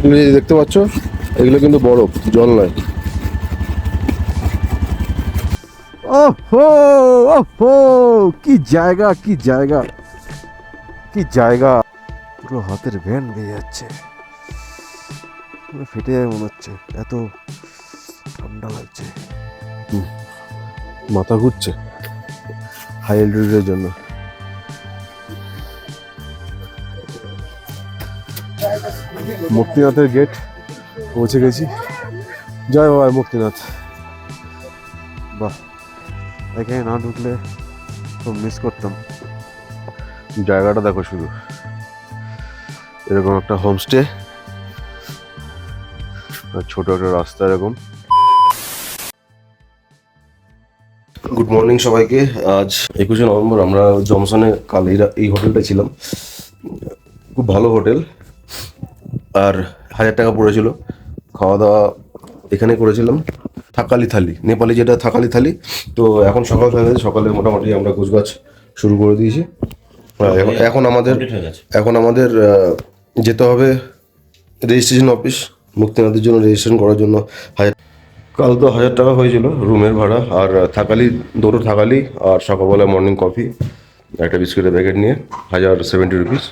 যে দেখতে পাচ্ছ এগুলো কিন্তু বরফ জল নয়। ওহো ওহো কি জায়গা কি জায়গা কি জায়গা। পুরো হাতের ভ্যান বেয়ে যাচ্ছে। পুরো ফেটে যাবে মনে হচ্ছে এত ঠান্ডা লাগছে। মাথা ঘুরছে। হাই অ্যালটিটিউডের জন্য। মুক্তিনাথের গেট পৌঁছে গেছি। জয় বাবা মুক্তিনাথ। বাহ, এখানে না ঢুকলে খুব মিস করতাম। জায়গাটা দেখো শুধু। এরকম একটা হোমস্টে আর ছোট একটা রাস্তা এরকম। গুড মর্নিং সবাইকে। আজ একুশে নভেম্বর আমরা জমসনে কাল এই হোটেলটা ছিলাম। খুব ভালো হোটেল আর হাজার টাকা পড়েছিল। খাওয়া দাওয়া এখানে করেছিলাম। থাকালি থালি নেপালি যেটা থাকালি থালি তো এখন সকাল হয়ে গেছে। সকালে মোটামুটি আমরা গোছগাছ শুরু করে দিয়েছি। এখন- এখন আমাদের এখন আমাদের যেতে হবে রেজিস্ট্রেশন অফিস মুক্তিনাথের জন্য রেজিস্ট্রেশন করার জন্য হাজার কাল তো হাজার টাকা হয়েছিল রুমের ভাড়া আর থাকালি দুটো থাকালি আর সকালবেলা মর্নিং কফি একটা বিস্কুটের প্যাকেট নিয়ে হাজার সেভেন্টি রুপিস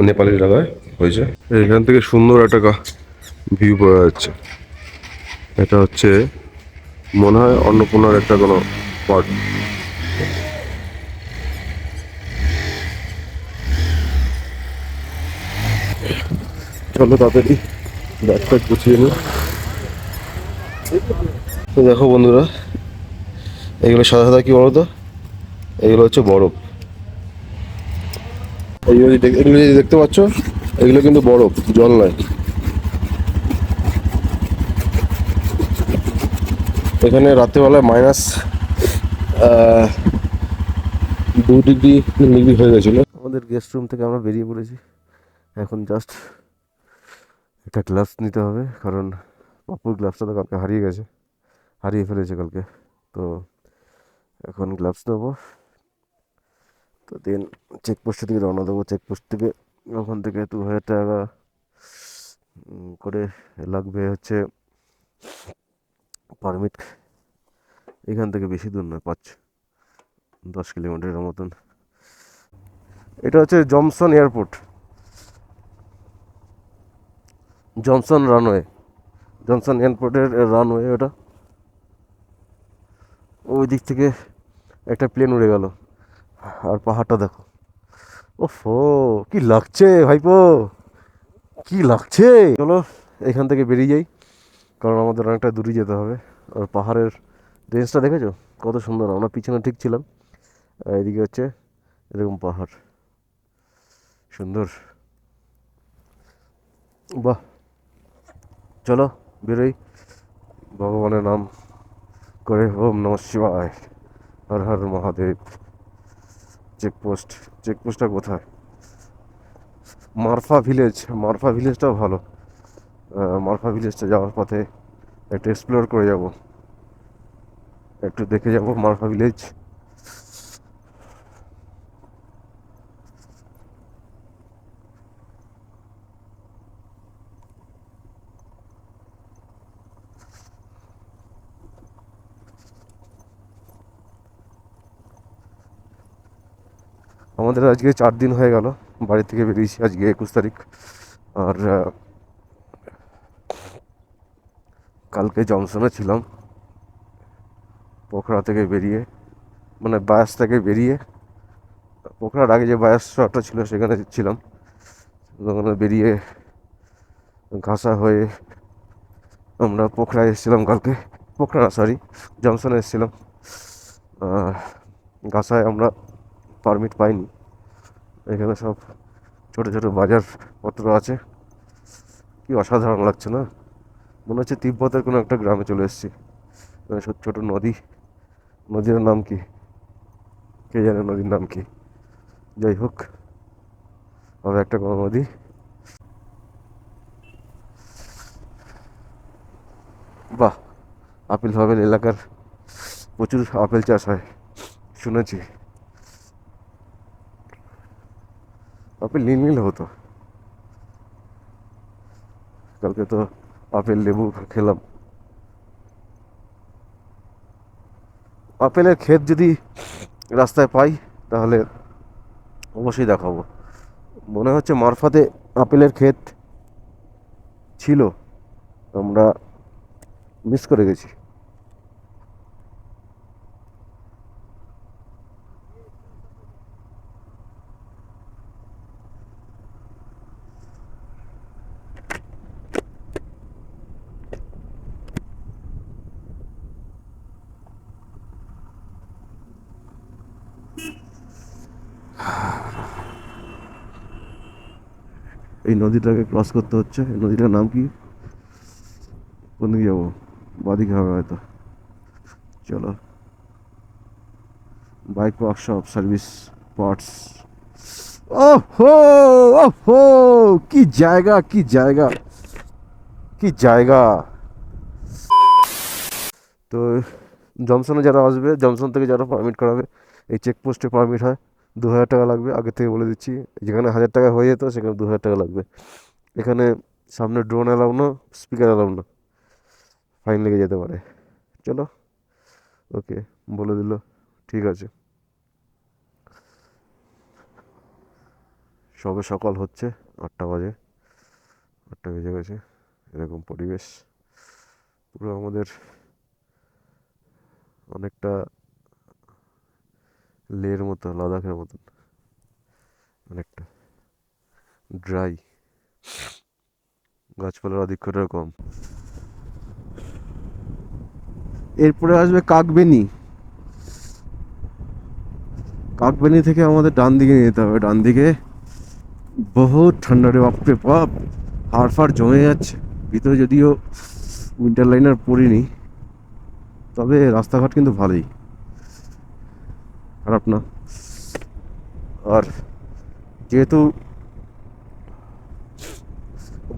নেপালি টাকায়। হয়েছে। এখান থেকে সুন্দর একটা ভিউ পাওয়া যাচ্ছে। এটা হচ্ছে মনে হয় অন্নপূর্ণার একটা কোনো পার্ট চলো তাড়াতাড়ি ব্যাগ ট্যাগ গুছিয়ে নিই। দেখো বন্ধুরা, এগুলো সাদা সাদা কি বলতো এগুলো হচ্ছে বরফ। এগুলো এগুলো দেখতে পাচ্ছ? এগুলো কিন্তু বরফ, জল নয়। এখানে রাত্রেবেলায় মাইনাস দু ডিগ্রি তিন ডিগ্রি হয়ে গেছিল। আমাদের গেস্ট রুম থেকে আমরা বেরিয়ে পড়েছি। এখন জাস্ট একটা গ্লাভস নিতে হবে, কারণ পাপুর গ্লাভসটা তো কালকে হারিয়ে গেছে, হারিয়ে ফেলেছে কালকে। তো এখন গ্লাভস নেব। তো দেন চেকপোস্টের থেকে রওনা দেবো চেকপোস্ট থেকে ওখান থেকে দু হাজার টাকা করে লাগবে হচ্ছে পারমিট এখান থেকে বেশি দূর নয়, পাঁচ, দশ কিলোমিটারের মতন। এটা হচ্ছে জমসন এয়ারপোর্ট। জনসন রানওয়ে। জনসন এয়ারপোর্টের রানওয়ে ওটা। ওই দিক থেকে একটা প্লেন উড়ে গেল। আর পাহাড়টা দেখো। ওফো, কি লাগছে ভাইপো? কি লাগছে? চলো, এখান থেকে বেরিয়ে যাই, কারণ আমাদের অনেকটা দূরে যেতে হবে। আর পাহাড়ের রেঞ্জটা দেখেছ? কত সুন্দর, আমরা পিছনে ঠিক ছিলাম। এদিকে হচ্ছে এরকম পাহাড়। সুন্দর। বাহ। চলো, বেরোই। ভগবানের নাম করে ওম নম শিবায়। হর হর মহাদেব। চেকপোস্ট চেকপোস্টটা কোথায়? মারফা ভিলেজ মারফা ভিলেজটাও ভালো। মারফা ভিলেজটা যাওয়ার পথে একটু এক্সপ্লোর করে যাব। একটু দেখে যাব মারফা ভিলেজ আমাদের আজকে চার দিন হয়ে গেল, বাড়ি থেকে বেরিয়েছি আজকে একুশ তারিখ। আর কালকে জংশনে ছিলাম, পোখরা থেকে বেরিয়ে মানে বায়াস থেকে বেরিয়ে, পোখরার আগে যে বায়াস শহরটা ছিল সেখানে ছিলাম। ওখানে বেরিয়ে ঘাসা হয়ে আমরা পোখরায় এসেছিলাম কালকে। পোখরা না সরি জংশনে এসেছিলাম। ঘাসায় আমরা পারমিট পাইনি। এখানে সব ছোট ছোট বাজার পত্র আছে। কি অসাধারণ লাগছে না? মনে হচ্ছে তিব্বতের কোনো একটা গ্রামে চলে এসেছি। মানে ছোট নদী। নদীর নাম কি? কে জানে নদীর নাম কি? যাই হোক, হবে একটা কোনো নদী। বাহ, আপেল ফাপেল এলাকার। প্রচুর আপেল চাষ হয়। শুনেছি। আপেল নীল নীল হতো। কালকে তো আপেল, লেবু খেলাম। আপেলের ক্ষেত যদি রাস্তায় পাই, তাহলে অবশ্যই দেখাবো। মনে হচ্ছে মারফাতে আপেলের ক্ষেত ছিল, আমরা মিস করে গেছি। এই নদীটাকে ক্রস করতে হচ্ছে। এই নদীটার নাম কি? কোন দিকে যাব? বাদিকে হবে হয়তো। চলো। বাইক ওয়ার্কশপ সার্ভিস পার্টস ও হো কি জায়গা কি জায়গা কি জায়গা। তো জনসনে যারা আসবে জনসন থেকে যারা পারমিট করাবে, এই চেকপোস্টে পারমিট হয়। দু হাজার টাকা লাগবে, আগে থেকে বলে দিচ্ছি। যেখানে হাজার টাকা হয়ে যেত, সেখানে দু হাজার টাকা লাগবে। এখানে সামনে ড্রোন অ্যালাউ না স্পিকার অ্যালাউ না। ফাইন লেগে যেতে পারে। চলো। ওকে বলে দিল। ঠিক আছে। সবে সকাল হচ্ছে, আটটা বাজে। আটটা বেজে গেছে। এরকম পরিবেশ। পুরো আমাদের অনেকটা লের মতো, লাদাখের মতন। অনেকটা ড্রাই গাছপালার আধিক্যটা কম। এরপরে আসবে কাকবেনি। কাকবেনি থেকে আমাদের ডান দিকে নিয়ে যেতে হবে। ডান দিকে বহুত ঠান্ডা রে বাপরে বাপ। হাড় ফাড় জমে যাচ্ছে। ভিতরে যদিও উইন্টার লাইনার পরিনি তবে রাস্তাঘাট কিন্তু ভালোই। খারাপ না। আর যেহেতু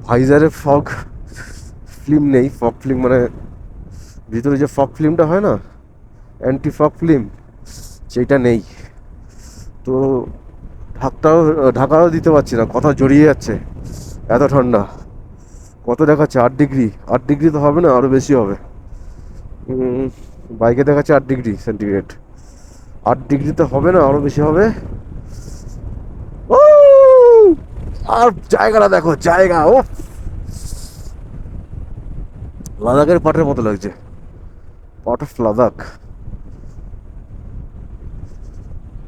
ভাইজারে ফগ ফিল্ম নেই ফগ ফিল্ম মানে ভিতরে যে ফগ ফিল্মটা হয় না অ্যান্টি ফগ ফিল্ম সেইটা নেই। তো ঢাকটাও ঢাকাও দিতে পারছি না, কথা জড়িয়ে যাচ্ছে, এত ঠান্ডা। কত দেখাচ্ছে? আট ডিগ্রি। আট ডিগ্রি তো হবে না আরও বেশি হবে। বাইকে দেখাচ্ছে আট ডিগ্রি সেন্টিগ্রেড। আট ডিগ্রিতে হবে না, আরও বেশি হবে। ও আর জায়গাটা দেখো, জায়গা ও লাদাখের পাটের মতো লাগছে। Part of Ladakh.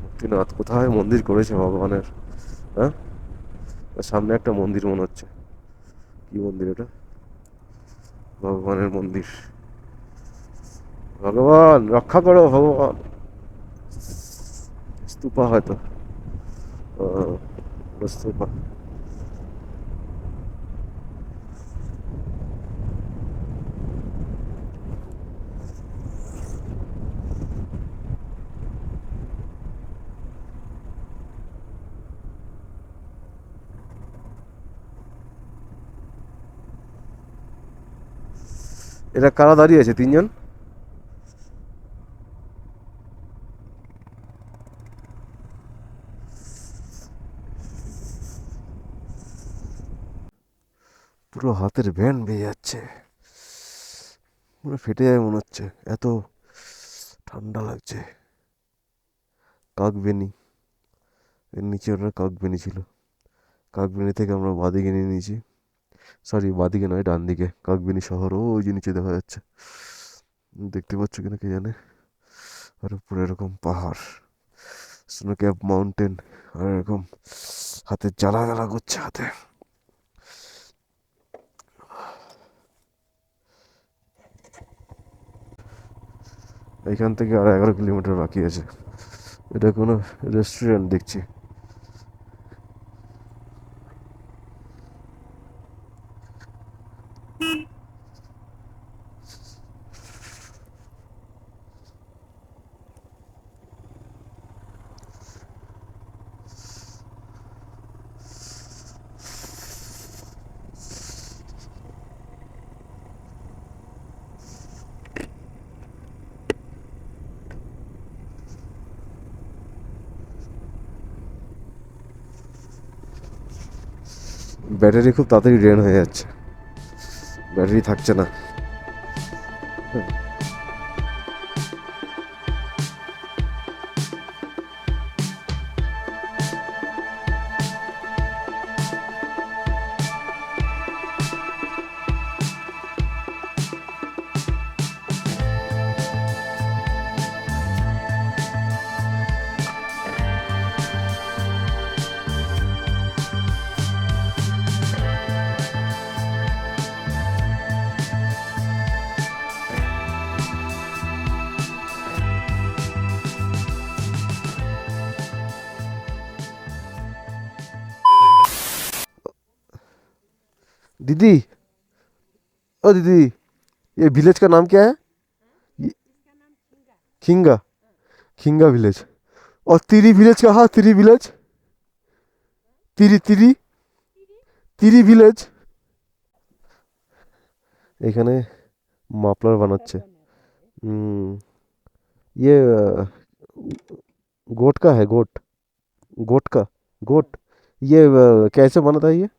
মুক্তিনাথ কোথায় মন্দির করেছে ভগবানের? হ্যাঁ? সামনে একটা মন্দির মনে হচ্ছে। কি মন্দির এটা? ভগবানের মন্দির। ভগবান, রক্ষা করো ভগবান। স্তূপা হয়তো। স্তূপা এরা কারা দাঁড়িয়ে আছে তিনজন? পুরো হাতের ভ্যান বেয়ে যাচ্ছে। পুরো ফেটে যায় মনে হচ্ছে। এত ঠান্ডা লাগছে। কাকবেনি এর নিচে ওটা কাকবেনি ছিল। কাকবেনি থেকে আমরা বাদিকে নিয়ে নিয়েছি। সরি বাদিকে নয় ডান দিকে কাকবেনি শহর, ওই যে নিচে দেখা যাচ্ছে। দেখতে পাচ্ছ কিনা কে জানে? আর উপরে এরকম পাহাড়। স্নো ক্যাপ মাউন্টেন আর এরকম হাতে জ্বালা জ্বালা করছে হাতে। এইখান থেকে আর এগারো কিলোমিটার বাকি আছে। এটা কোনো রেস্টুরেন্ট দেখছি। ব্যাটারি খুব তাড়াতাড়ি ড্রেন হয়ে যাচ্ছে। ব্যাটারি থাকছে না। হ্যাঁ। दीदी ओ दीदी ये विलेज का नाम क्या है ये- खिंगा खिंगा विलेज और तिरी विलेज का हाँ तिरी विलेज तिरी तिरी তিরি ভিলেজ এখানে মাপলার বানাচ্ছে হুম ये अ, गोट का है गोट गोट का गोट ये अ, कैसे बनता है ये हम्म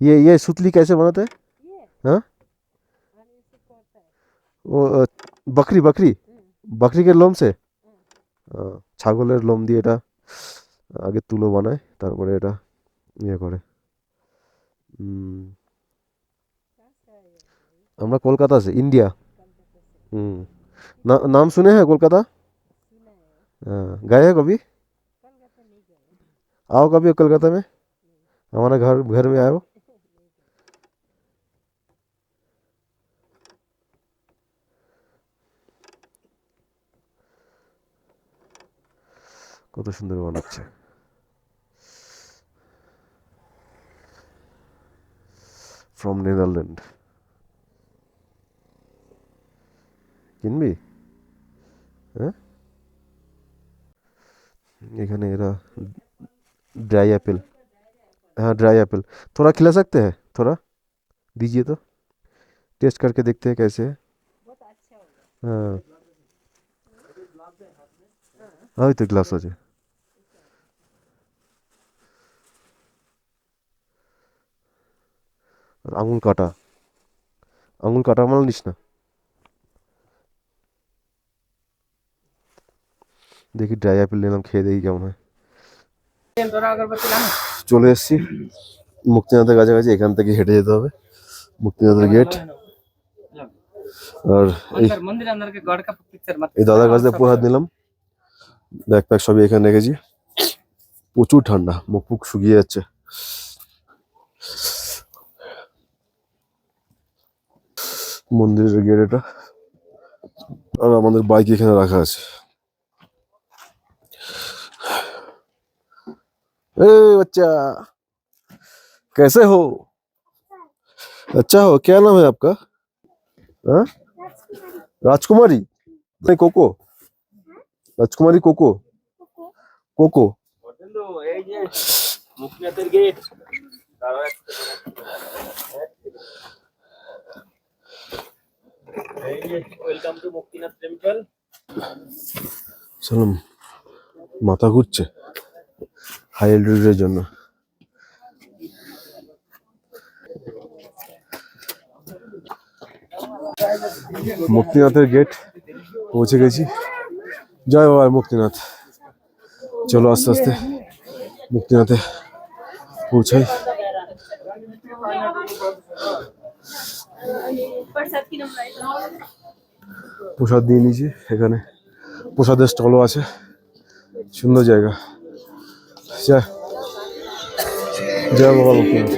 ये ये सुतली कैसे बनाता है हाँ ও আহ, বকরি বকরি বকরিকে লোম সে আহ, ছাগলের লোম দিয়ে এটা আগে তুলো বানায় তারপরে এটা ইয়ে করে উম, আমরা কলকাতা से इंडिया हम्म ना, नाम सुने हैं कोलकाता हाँ गए हैं कभी आओ कभी कोलकाता में हमारा घर घर में आओ কত সুন্দর বানাচ্ছে ফ্রম নেদারল্যান্ড কিনবি হ্যাঁ এখানে এরা ड्राई एप्पल हाँ ड्राई एप्पल थोड़ा खिला सकते हैं थोड़ा दीजिए तो टेस्ट करके देखते हैं कैसे है हाँ हाँ ওই তো গ্লাস আছে আঙুল কাটা। আঙুল কাটা মাল নিস না। দেখি ড্রাই অ্যাপেল নিলাম খেয়ে দেখি কেমন হয়। চলে এসছি। মুক্তিনাথের কাছাকাছি, এখান থেকে হেঁটে যেতে হবে। মুক্তিনাথের গেট আর এই দাদার কাছে পুরো হাত নিলাম। ব্যাগ প্যাক সবই এখানে রেখেছি। প্রচুর ঠান্ডা মুখ ফুক শুকিয়ে যাচ্ছে। মন্দিরের গেট এটা আর আমাদের বাইক এখানে রাখা আছে ए बच्चा कैसे हो अच्छा हो क्या नाम है आपका हाँ राजकुमारी नहीं कोको রাজকুমারী কোকো কোকো সালাম মাথা ঘুরছে হাই অ্যালটিটিউডের জন্য। মুক্তিনাথের গেট পৌঁছে গেছি। জয় বাবা মুক্তিনাথ। চলো আস্তে আস্তে মুক্তিনাথে পৌঁছাই। প্রসাদ দিয়ে নিয়েছি এখানে প্রসাদের স্টলও আছে। সুন্দর জায়গা। জয় জয় বাবা মুক্তিনাথ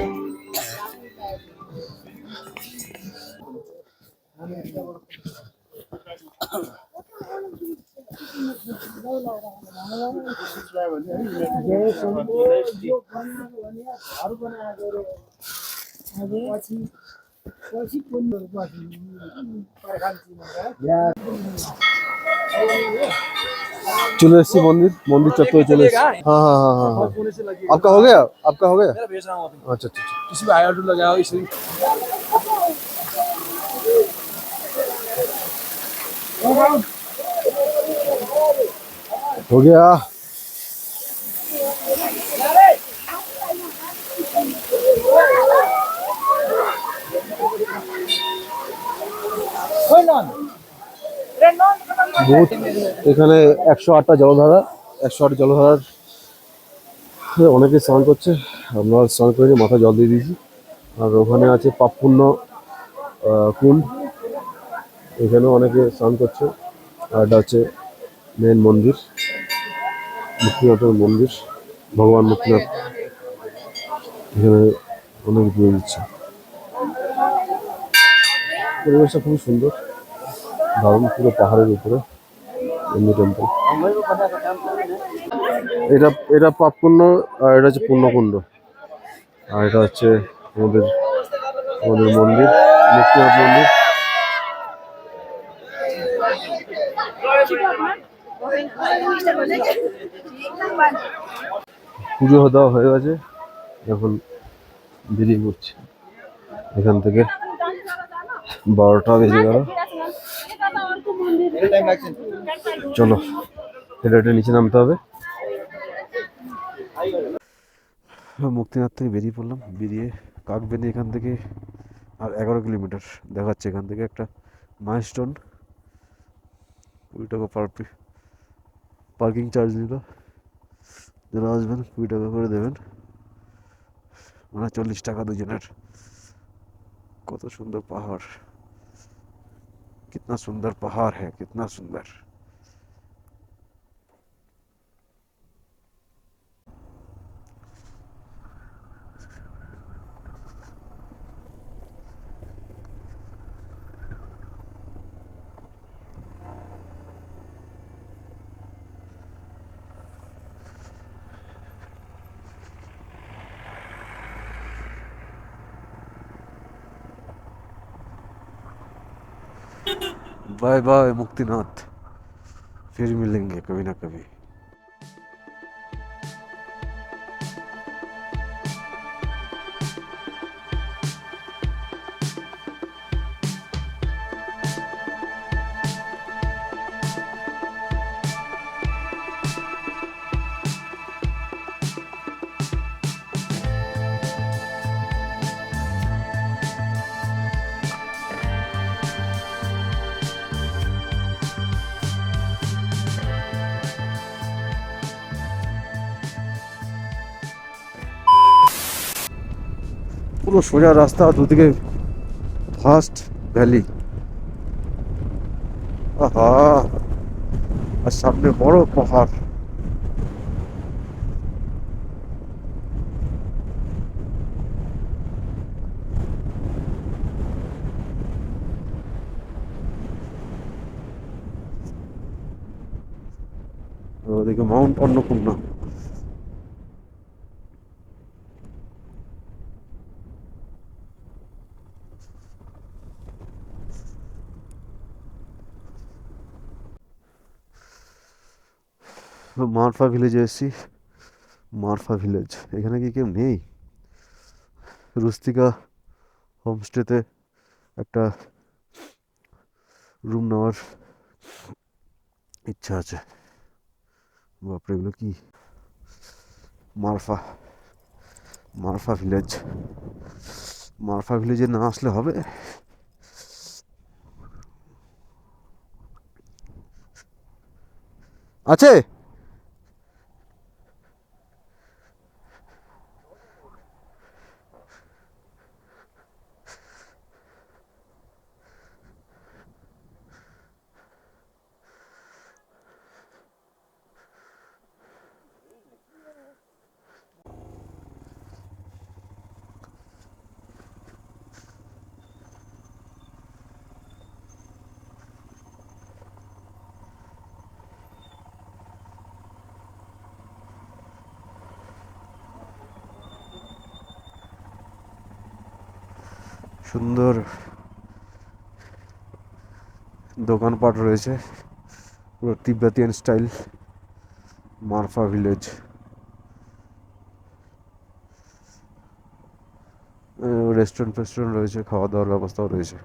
चलो एससी मंदिर मंदिर चत्वर चले हाँ हाँ हाँ हाँ हाँ आपका हो गया? आपका हो गया? भेज रहा हूँ अच्छा अच्छा अच्छा। किसी भी आया लगाओ इसलिए हो गया। এখানে একশো আটটা জলধারা একশো আট জলধারার অনেকে স্নান করছে। আমরা স্নান করে মাথা জল দিয়ে দিয়েছি। আর ওখানে আছে আহ, কুণ্ড। এখানেও অনেকে স্নান করছে। আর এটা হচ্ছে মেন মন্দির মুক্তিনাথের মন্দির ভগবান মুক্তিনাথ। এখানে অনেক দিয়ে দিচ্ছে। পরিবেশটা খুবই সুন্দর। দারুণ পুরো পাহাড়ের উপরে, এমনি টেম্পল এটা এটা পাপপুণ্য আর এটা হচ্ছে পুণ্যকুণ্ড আর এটা হচ্ছে আমাদের আমাদের মন্দির, মুক্তিনাথ মন্দির। পুজো দেওয়া হয়ে গেছে, এখন বেরিয়ে পড়ছি এখান থেকে বারোটা বেজে গেল। চলো হেঁটে নিচে নামতে হবে। মুক্তিনাথ থেকে বেরিয়ে পড়লাম। বেরিয়ে কাক কাকবেনি এখান থেকে আর এগারো কিলোমিটার দেখাচ্ছে এখান থেকে একটা মাইলস্টোন কুড়ি টাকা পার পার্কিং চার্জ নিল যারা আসবেন, কুড়ি টাকা করে দেবেন। মানে চল্লিশ টাকা দুজনের। কত সুন্দর পাহাড়। कितना सुंदर पहाड़ है कितना सुंदर। बाय बाय मुक्तिनाथ फिर मिलेंगे कभी ना कभी। পুরো সোজা রাস্তা দুদিকে ফার্স্ট ভ্যালি। আহা! আর সামনে বড় পাহাড়। মারফা ভিলেজে এসেছি। মারফা ভিলেজ এখানে কি কেউ নেই? রুস্তিকা হোমস্টেতে একটা রুম নেওয়ার ইচ্ছা আছে। বাপরে, এগুলো কি? মারফা। মারফা ভিলেজ মারফা ভিলেজে না আসলে হবে? আছে? সুন্দর দোকানপাট রয়েছে, পুরো Tibetan style Marpha village. Restaurant ফেস্টুরেন্ট রয়েছে খাওয়া দাওয়ার ব্যবস্থাও রয়েছে।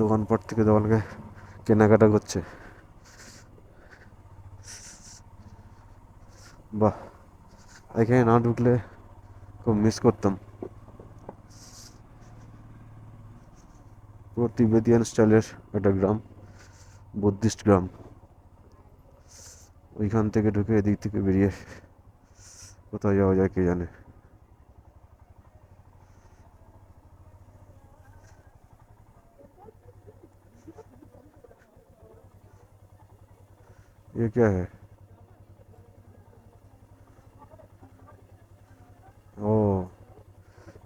দোকানপাট থেকে দোকানকে কেনাকাটা করছে। বাহ, এখানে না ঢুকলে খুব মিস করতাম। পুরো তিবেতিয়ান স্টাইলের একটা গ্রাম বুদ্ধিস্ট গ্রাম। ওইখান থেকে ঢুকে এদিক থেকে বেরিয়ে কোথায় যাওয়া যায় কে জানে। क्या है ও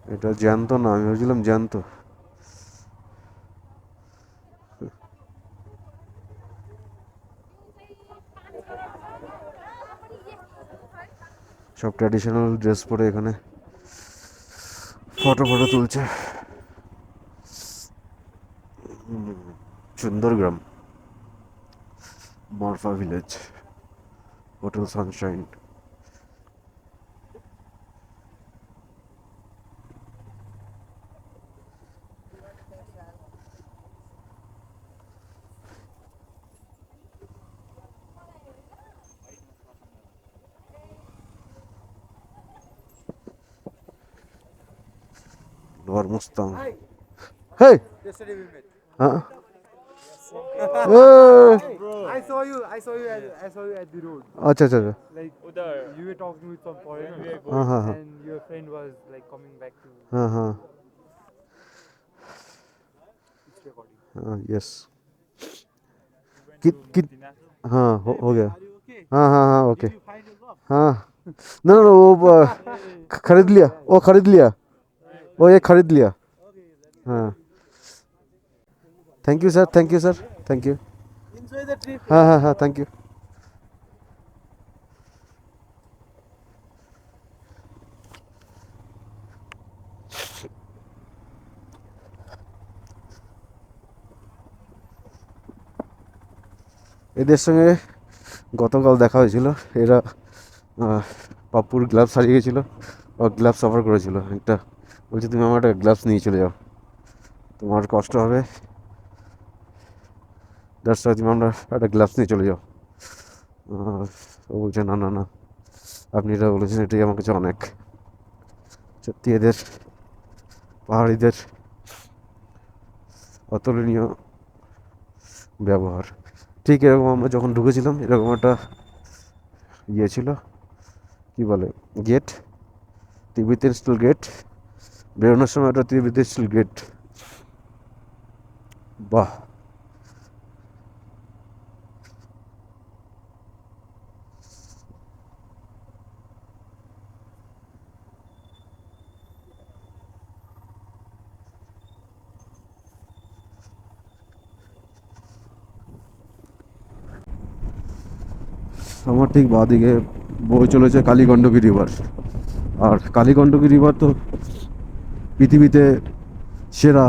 এটা জ্যান্ত না আমি ভেবেছিলাম জ্যান্ত সব ট্র্যাডিশনাল ড্রেস পরে এখানে ফটো ফটো তুলছে হুম, সুন্দর গ্রাম Village hotel Sunshine Lower Mustang hey Yesterday we met. এই, I saw you. I saw you. At, I saw you at the road. अच्छा अच्छा अच्छा Like Udar. you were talking with some foreigner, हाँ हाँ हाँ and your friend was like coming back to हाँ हाँ its recording. हाँ yes कित कित हाँ हो, हो गया हाँ हाँ हाँ ओके हाँ ना ना वो अ, ख- खरीद लिया वो खरीद लिया वो ये खरीद लिया हाँ thank you sir thank you sir thank you হ্যাঁ হ্যাঁ হ্যাঁ থ্যাংক ইউ এদের সঙ্গে গতকাল দেখা হয়েছিল। এরা পাপুর গ্লাভস হারিয়ে গেছিল। ও গ্লাভস অফার করেছিল। একটা বলছি তুমি আমার একটা গ্লাভস নিয়ে চলে যাও। তোমার কষ্ট হবে। দ্যাটস তুমি আমরা একটা গ্লাভস নিয়ে চলে যাও। ও বলছে, না না না, আপনি এটা বলেছেন, এটাই আমার কাছে অনেক। সত্যি এদের পাহাড়িদের অতুলনীয় ব্যবহার। ঠিক এরকম আমরা যখন ঢুকেছিলাম, এরকম একটা ইয়ে ছিল, কী বলে গেট তিব্বতের স্টিল গেট বেরোনোর সময় একটা তিব্বতের স্টিল গেট বাহ! আমার ঠিক বাঁদিকে বয়ে চলেছে কালীগণ্ডকী রিভার আর কালীগণ্ডকী রিভার তো পৃথিবীতে সেরা।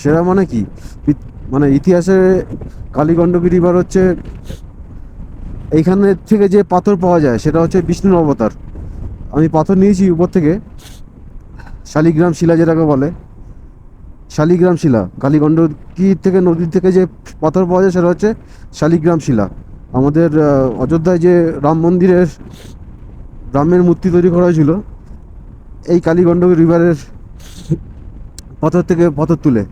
সেরা মানে কি? মানে ইতিহাসে কালীগণ্ডকী রিভার হচ্ছে এইখানে থেকে যে পাথর পাওয়া যায়, সেটা হচ্ছে বিষ্ণুর অবতার। আমি পাথর নিয়েছি উপর থেকে, শালিগ্রাম শিলা যেটাকে বলে। শালিগ্রাম শিলা, কালীগণ্ড কি থেকে নদীর থেকে যে পাথর পাওয়া যায় সেটা হচ্ছে শালিগ্রাম শিলা। আমাদের অযোধ্যায় যে রাম মন্দিরের, রামের মূর্তি তৈরি করা হয়েছিল, এই কালীগণ্ডক রিভারের পাথর থেকে পাথর তুলে।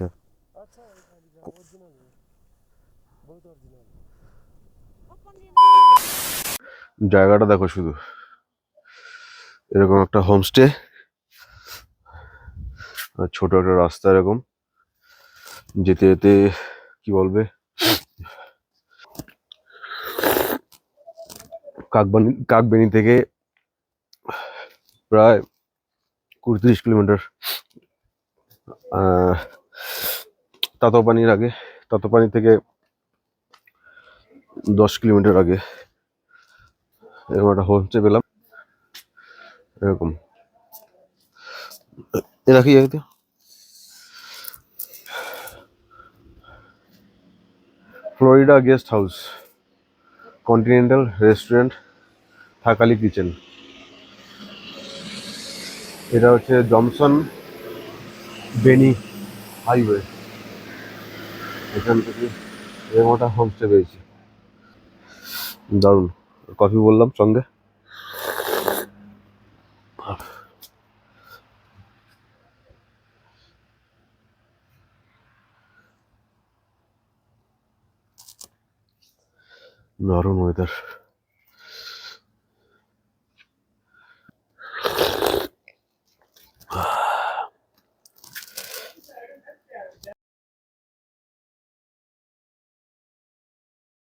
है. बहुत original. ओपन लेना है জায়গাটা দেখো শুধু এরকম একটা হোমস্টে আর ছোট একটা রাস্তা এরকম। যেতে যেতে, কি বলবে? কাকবানি, কাকবেনি থেকে প্রায় কুড়ি তিরিশ কিলোমিটার তাতোপানির আগে, তাতোপানি থেকে দশ কিলোমিটার আগে এরকম একটা হোমস্টে পেলাম এরকম। এরা কি জায়গাতে Florida guest house continental restaurant Thakali kitchen এটা হচ্ছে জমসন বেনি হাইওয়ে এখান থেকে এরকম একটা হোমস্টে পেয়েছি। দারুণ। কফি বললাম সঙ্গে। দারুণ ওয়েদার